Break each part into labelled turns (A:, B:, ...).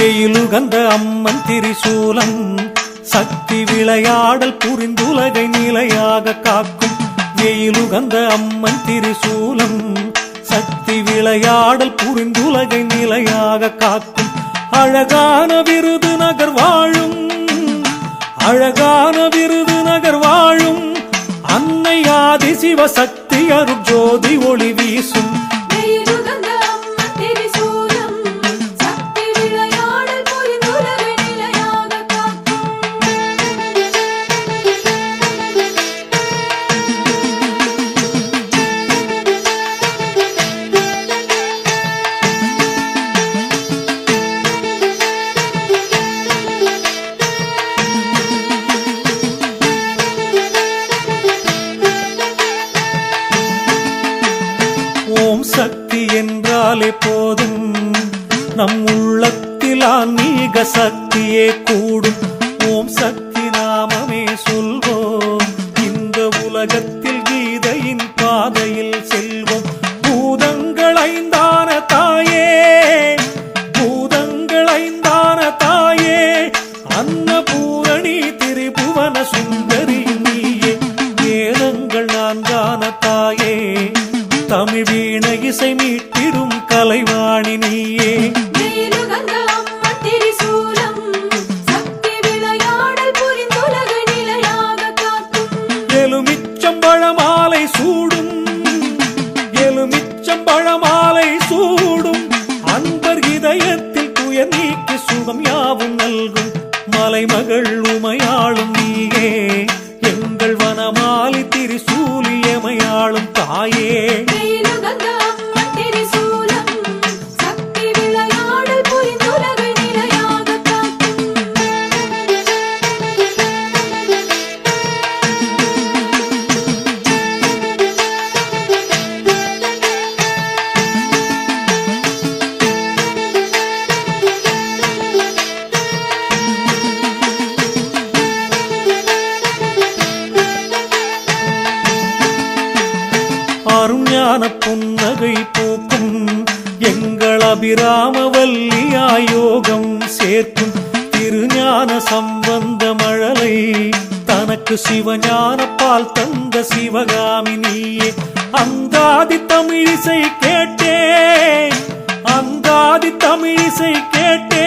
A: வெயிலுகந்த அம்மன் திரிசூலம் சக்தி விளையாடல் புரிந்துலகை நிலையாக காக்கும். வெயிலுகந்த அம்மன் திரிசூலம் சக்தி விளையாடல் புரிந்துலகை நிலையாக காக்கும். அழகான விருது நகர் வாழும். அழகான விருது நகர் வாழும். அன்னை ஆதி சிவசக்தி அருட்ஜோதி ஒளி வீசும். என்றாலே போதும். நம் உள்ளத்தில் ஆன்மீக சக்தியே கூடும். ஓம் சக்தி
B: நிலையாக காக்கும்
A: எலுமிச்சம்பழமாலை சூடும். எலுமிச்சம்பழமாலை சூடும். அன்பர் இதயத்தில் துயர் நீக்கி சுகம் யாவும் நல்கும். மலைமகள் உமையாளும் நீயே. எங்கள் வனமாலி திரிசூலியமையாளும் தாயே. புன்னகை பூக்கும் எங்கள் அபிராம வல்லியாயோகம் சேர்க்கும் திருஞான சம்பந்த மழலை தனக்கு சிவஞான பால் தந்த சிவகாமி நீயே. அந்தாதி தமிழிசை கேட்டே அந்தாதி தமிழிசை கேட்டே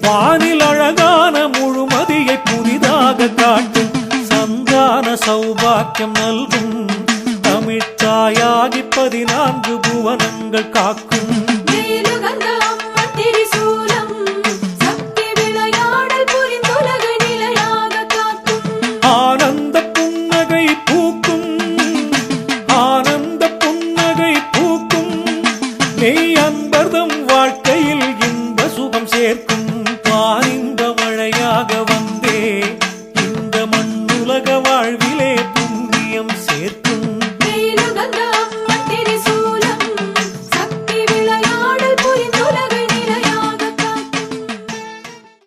A: வானில் அழகான முழுமதியை புதிதாக காட்டும். சந்தான சௌபாக்கியம் நல்கும் தாயாகி பதினான்கு புவனங்கள் காக்கும். ஆனந்த புன்னகை பூக்கும். ஆனந்த புன்னகை பூக்கும். நெய் அன்பர்தம் வாழ்க்கையில் சேர்க்கும்.